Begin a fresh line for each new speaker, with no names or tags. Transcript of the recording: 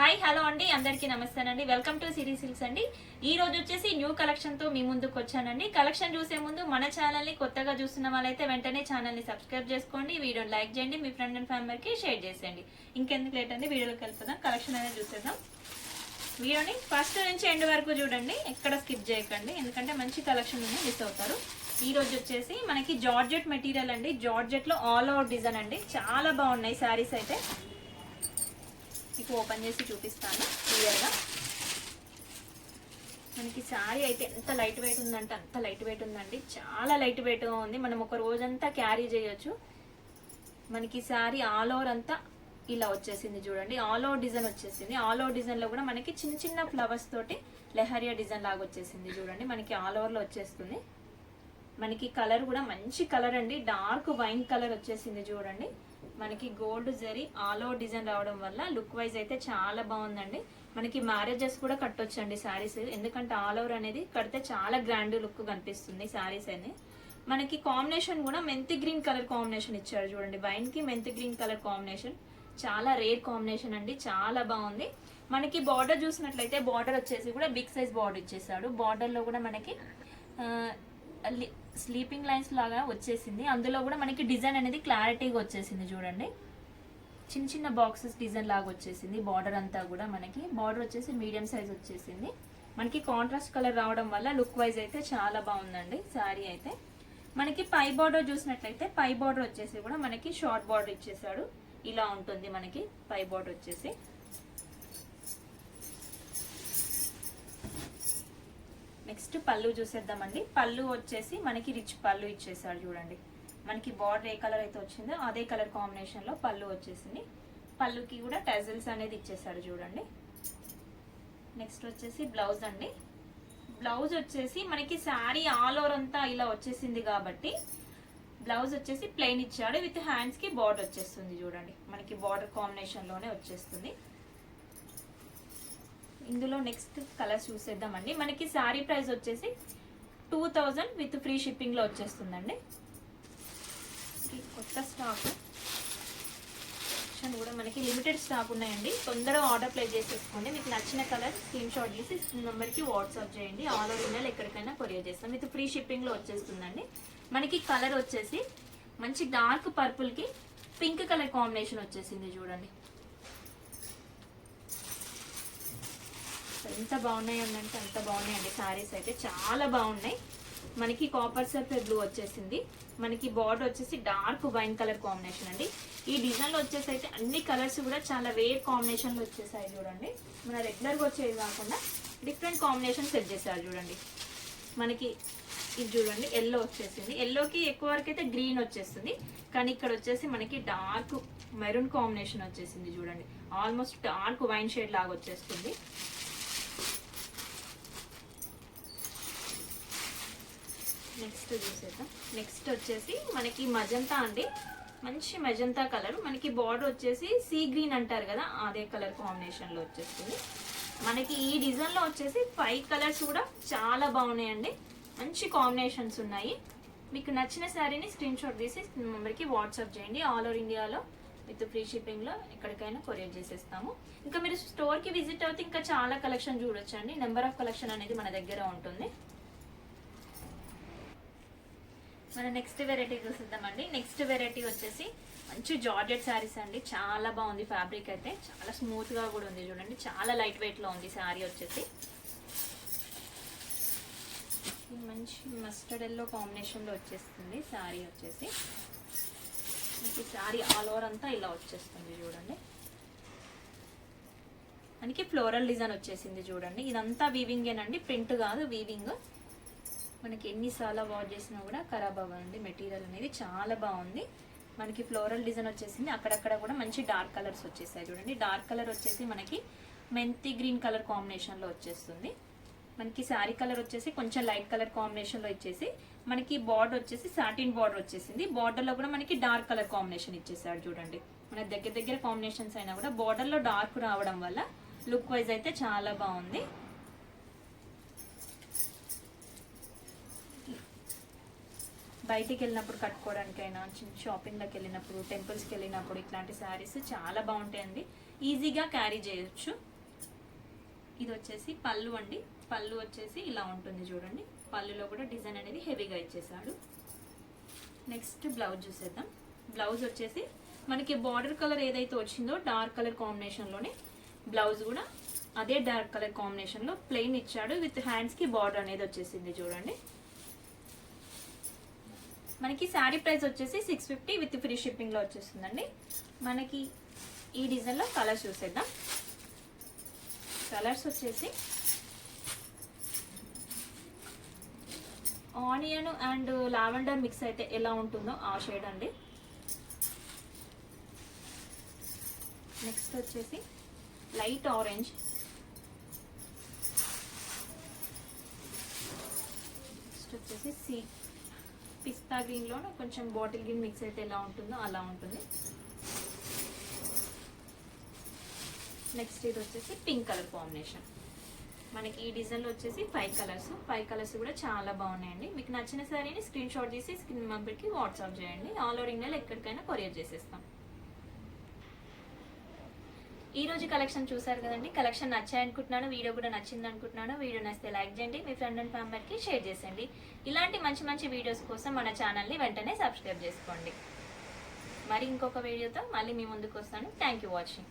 Hi hello అండి. అందరికీ నమస్తేనండి. వెల్కమ్ టు సిరీ సిల్క్స్ అండి. ఈ రోజు వచ్చేసి న్యూ కలెక్షన్తో మీ ముందుకు వచ్చానండి. కలెక్షన్ చూసే ముందు మన ఛానల్ని కొత్తగా చూస్తున్న వాళ్ళైతే వెంటనే ఛానల్ని సబ్స్క్రైబ్ చేసుకోండి. వీడియోని లైక్ చేయండి. మీ ఫ్రెండ్ అండ్ ఫ్యామిలీకి షేర్ చేసేయండి. ఇంకెందుకు లేట్ అండి? వీడియోలోకి వెళ్తుందాం కలెక్షన్ అనేది చూసేద్దాం. వీడియోని ఫస్ట్ నుంచి ఎండ్ వరకు చూడండి. ఎక్కడ స్కిప్ చేయకండి. ఎందుకంటే మంచి కలెక్షన్ ఉంది. మిస్ అవుతారు. ఈ రోజు వచ్చేసి మనకి జార్జెట్ మెటీరియల్ అండి. జార్జెట్లో ఆల్ అవుట్ డిజైన్ అండి. చాలా బాగున్నాయి శారీస్ అయితే. మీకు ఓపెన్ చేసి చూపిస్తాను. క్లియర్గా. మనకి శారీ అయితే ఎంత లైట్ వెయిట్ ఉందంటే అంత లైట్ వెయిట్ ఉందండి. చాలా లైట్ వెయిట్గా ఉంది. మనం ఒక రోజంతా క్యారీ చేయొచ్చు. మనకి శారీ ఆల్ ఓవర్ అంతా ఇలా వచ్చేసింది చూడండి. ఆల్ ఓవర్ డిజైన్ వచ్చేసింది. ఆల్ ఓవర్ డిజైన్లో కూడా మనకి చిన్న చిన్న ఫ్లవర్స్ తోటి లెహరియా డిజైన్ లాగా వచ్చేసింది చూడండి. మనకి ఆల్ ఓవర్లో వచ్చేస్తుంది. మనకి కలర్ కూడా మంచి కలర్ అండి. డార్క్ వైన్ కలర్ వచ్చేసింది చూడండి. మనకి gold zari all over design రావడం వల్ల లుక్ వైజ్ అయితే చాలా బాగుందండి. మనకి మ్యారేజెస్ కూడా కట్టొచ్చండి శారీస్. ఎందుకంటే ఆల్ ఓవర్ అనేది కడితే చాలా గ్రాండ్ లుక్ కనిపిస్తుంది శారీస్ అని. మనకి కాంబినేషన్ కూడా మెంతి గ్రీన్ కలర్ కాంబినేషన్ ఇచ్చారు చూడండి. వైన్కి మెంతి గ్రీన్ కలర్ కాంబినేషన్. చాలా రేర్ కాంబినేషన్ అండి. చాలా బాగుంది. మనకి బార్డర్ చూసినట్లయితే బార్డర్ వచ్చేసి కూడా బిగ్ సైజ్ బార్డర్ ఇచ్చేసాడు. బార్డర్లో కూడా మనకి లి- స్లీపింగ్ లైన్స్ లాగా వచ్చేసింది. అందులో కూడా మనకి డిజైన్ అనేది క్లారిటీగా వచ్చేసింది చూడండి. చిన్న చిన్న బాక్సెస్ డిజైన్ లాగా వచ్చేసింది. బార్డర్ అంతా కూడా మనకి. బార్డర్ వచ్చేసి మీడియం సైజ్ వచ్చేసింది. మనకి కాంట్రాస్ట్ కలర్ రావడం వల్ల లుక్ వైజ్ అయితే చాలా బాగుందండి. శారీ అయితే. మనకి పై బార్డర్ చూసినట్లయితే పై బార్డర్ వచ్చేసి కూడా మనకి షార్ట్ బార్డర్ ఇచ్చేసాడు. ఇలా ఉంటుంది మనకి పై బార్డర్ వచ్చేసి. నెక్స్ట్ పళ్ళు చూసేద్దామండి. పళ్ళు వచ్చేసి మనకి రిచ్ పళ్ళు ఇచ్చేసాడు చూడండి. మనకి బార్డర్ ఏ కలర్ అయితే వచ్చిందో అదే కలర్ కాంబినేషన్లో పళ్ళు వచ్చేసింది. పళ్ళుకి కూడా టెజల్స్ అనేది ఇచ్చేసాడు చూడండి. నెక్స్ట్ వచ్చేసి బ్లౌజ్ అండి. బ్లౌజ్ వచ్చేసి మనకి శారీ ఆల్ ఓవర్ అంతా ఇలా వచ్చేసింది కాబట్టి బ్లౌజ్ వచ్చేసి ప్లెయిన్ ఇచ్చాడు. విత్ హ్యాండ్స్కి బార్డర్ వచ్చేస్తుంది చూడండి. మనకి బార్డర్ కాంబినేషన్లోనే వచ్చేస్తుంది. ఇందులో నెక్స్ట్ కలర్ చూసేద్దామండి. మనకి శారీ ప్రైస్ వచ్చేసి టూ థౌజండ్ విత్ ఫ్రీ షిప్పింగ్లో వచ్చేస్తుందండి. కొత్త స్టాక్ ఆప్షన్ కూడా మనకి లిమిటెడ్ స్టాక్ ఉన్నాయండి. తొందరగా ఆర్డర్ ప్లేస్ చేసేసుకోండి. మీకు నచ్చిన కలర్ స్క్రీన్ షాట్ చేసి నెంబర్కి వాట్సాప్ చేయండి. ఆల్ ఓవర్ ఇండియాలో ఎక్కడికైనా కొరియర్ చేస్తాం. విత్ ఫ్రీ షిప్పింగ్లో వచ్చేస్తుందండి. మనకి కలర్ వచ్చేసి మంచి డార్క్ పర్పుల్కి పింక్ కలర్ కాంబినేషన్ వచ్చేసింది చూడండి. ఎంత బాగున్నాయి అంటే అంత బాగున్నాయండి శారీస్ అయితే చాలా బాగున్నాయి. మనకి కాపర్ సర్ఫే బ్లూ వచ్చేసింది. మనకి బార్డర్ వచ్చేసి డార్క్ వైన్ కలర్ కాంబినేషన్ అండి. ఈ డిజైన్లో వచ్చేసి అయితే అన్ని కలర్స్ కూడా చాలా వేర్ కాంబినేషన్లో వచ్చేసాయి చూడండి. మన రెగ్యులర్గా వచ్చేది కాకుండా డిఫరెంట్ కాంబినేషన్ సెట్ చేశారు చూడండి. మనకి ఇది చూడండి ఎల్లో వచ్చేసింది. ఎల్లోకి ఎక్కువ వరకు అయితే గ్రీన్ వచ్చేస్తుంది. కానీ ఇక్కడ వచ్చేసి మనకి డార్క్ మెరూన్ కాంబినేషన్ వచ్చేసింది చూడండి. ఆల్మోస్ట్ డార్క్ వైన్ షేడ్ లాగా వచ్చేస్తుంది. నెక్స్ట్ చూసేద్దాం. నెక్స్ట్ వచ్చేసి మనకి మజంతా అండి. మంచి మజంతా కలర్. మనకి బార్డర్ వచ్చేసి సీ గ్రీన్ అంటారు కదా అదే కలర్ కాంబినేషన్లో వచ్చేస్తుంది. మనకి ఈ డిజైన్లో వచ్చేసి ఫైవ్ కలర్స్ కూడా చాలా బాగున్నాయండి. మంచి కాంబినేషన్స్ ఉన్నాయి. మీకు నచ్చిన శారీని స్క్రీన్ షాట్ తీసి నెంబర్కి వాట్సాప్ చేయండి. ఆల్ ఓవర్ ఇండియాలో విత్ ఫ్రీ షిప్పింగ్లో ఎక్కడికైనా కొరియర్ చేసేస్తాము. ఇంకా మీరు స్టోర్కి విజిట్ అవుతే ఇంకా చాలా కలెక్షన్ చూడొచ్చండి. నెంబర్ ఆఫ్ కలెక్షన్ అనేది మన దగ్గర ఉంటుంది. మన నెక్స్ట్ వెరైటీ చూసిద్దామండి. నెక్స్ట్ వెరైటీ వచ్చేసి మంచి జార్జెట్ శారీస్ అండి. చాలా బాగుంది ఫ్యాబ్రిక్ అయితే. చాలా స్మూత్గా కూడా ఉంది చూడండి. చాలా లైట్ వెయిట్లో ఉంది శారీ వచ్చేసి. మంచి మస్టర్డ్ ఎల్లో కాంబినేషన్లో వచ్చేస్తుంది శారీ వచ్చేసి. మనకి శారీ ఆల్ ఓవర్ అంతా ఇలా వచ్చేస్తుంది చూడండి. మనకి ఫ్లోరల్ డిజైన్ వచ్చేసింది చూడండి. ఇదంతా వీవింగేనండి ప్రింట్ కాదు వీవింగ్ మనకి ఎన్నిసార్లు వాష్ చేసినా కూడా ఖరాబ్ అవ్వండి మెటీరియల్ అనేది చాలా బాగుంది. మనకి ఫ్లోరల్ డిజైన్ వచ్చేసింది. అక్కడక్కడ కూడా మంచి డార్క్ కలర్స్ వచ్చేసాయి చూడండి. డార్క్ కలర్ వచ్చేసి మనకి మెంతి గ్రీన్ కలర్ కాంబినేషన్లో వచ్చేస్తుంది. మనకి శారీ కలర్ వచ్చేసి కొంచెం లైట్ కలర్ కాంబినేషన్లో ఇచ్చేసి మనకి బార్డర్ వచ్చేసి సాటిన్ బార్డర్ వచ్చేసింది. బార్డర్లో కూడా మనకి డార్క్ కలర్ కాంబినేషన్ ఇచ్చేసాడు చూడండి. మన దగ్గర దగ్గర కాంబినేషన్స్ అయినా కూడా బార్డర్లో డార్క్ రావడం వల్ల లుక్ వైజ్ అయితే చాలా బాగుంది. బయటికి వెళ్ళినప్పుడు కట్టుకోవడానికైనా చిన్న షాపింగ్లకు వెళ్ళినప్పుడు టెంపుల్స్కి వెళ్ళినప్పుడు ఇట్లాంటి శారీస్ చాలా బాగుంటాయండి. ఈజీగా క్యారీ చేయొచ్చు. ఇది వచ్చేసి పళ్ళు అండి. పళ్ళు వచ్చేసి ఇలా ఉంటుంది చూడండి. పళ్ళులో కూడా డిజైన్ అనేది హెవీగా ఇచ్చేసాడు నెక్స్ట్ బ్లౌజ్ చూసేద్దాం. బ్లౌజ్ వచ్చేసి మనకి బార్డర్ కలర్ ఏదైతే వచ్చిందో డార్క్ కలర్ కాంబినేషన్లోనే బ్లౌజ్ కూడా అదే డార్క్ కలర్ కాంబినేషన్లో ప్లెయిన్ ఇచ్చాడు విత్ హ్యాండ్స్కి బార్డర్ అనేది వచ్చేసింది చూడండి. మనకి శారీ ప్రైస్ వచ్చేసి సిక్స్ ఫిఫ్టీ విత్ ఫ్రీ షిప్పింగ్లో వచ్చేస్తుందండి. మనకి ఈ డిజైన్లో కలర్స్ చూసేద్దాం. కలర్స్ వచ్చేసి ఆనియన్ అండ్ లావెండర్ మిక్స్ అయితే ఎలా ఉంటుందో ఆ షేడ్ అండి. నెక్స్ట్ వచ్చేసి లైట్ ఆరెంజ్. నెక్స్ట్ వచ్చేసి సీ పిస్తా గ్రీన్లో కొంచెం బాటిల్ గ్రీన్ మిక్స్ అయితే ఎలా ఉంటుందో అలా ఉంటుంది. నెక్స్ట్ ఇది వచ్చేసి పింక్ కలర్ కాంబినేషన్. మనకి ఈ డిజైన్లో వచ్చేసి ఫైవ్ కలర్స్. ఫైవ్ కలర్స్ కూడా చాలా బాగున్నాయండి. మీకు నచ్చిన శారీని స్క్రీన్ షాట్ తీసి స్క్రీన్ నెంబర్కి వాట్సాప్ చేయండి. ఆల్ ఓవర్ ఇండియాలో ఎక్కడికైనా కొరియర్ చేసేస్తాం. ఈ రోజు కలెక్షన్ చూసారు కదండి. కలెక్షన్ నచ్చాయి అనుకుంటున్నాను వీడియో కూడా నచ్చింది అనుకుంటున్నాను. వీడియో నచ్చితే లైక్ చేయండి మీ ఫ్రెండ్ అండ్ ఫ్యామిలీకి షేర్ చేసేయండి. ఇలాంటి మంచి మంచి వీడియోస్ కోసం మన ఛానల్ని వెంటనే సబ్స్క్రైబ్ చేసుకోండి. మరి ఇంకొక వీడియోతో మళ్ళీ మీ ముందుకు వస్తాను. Thank you watching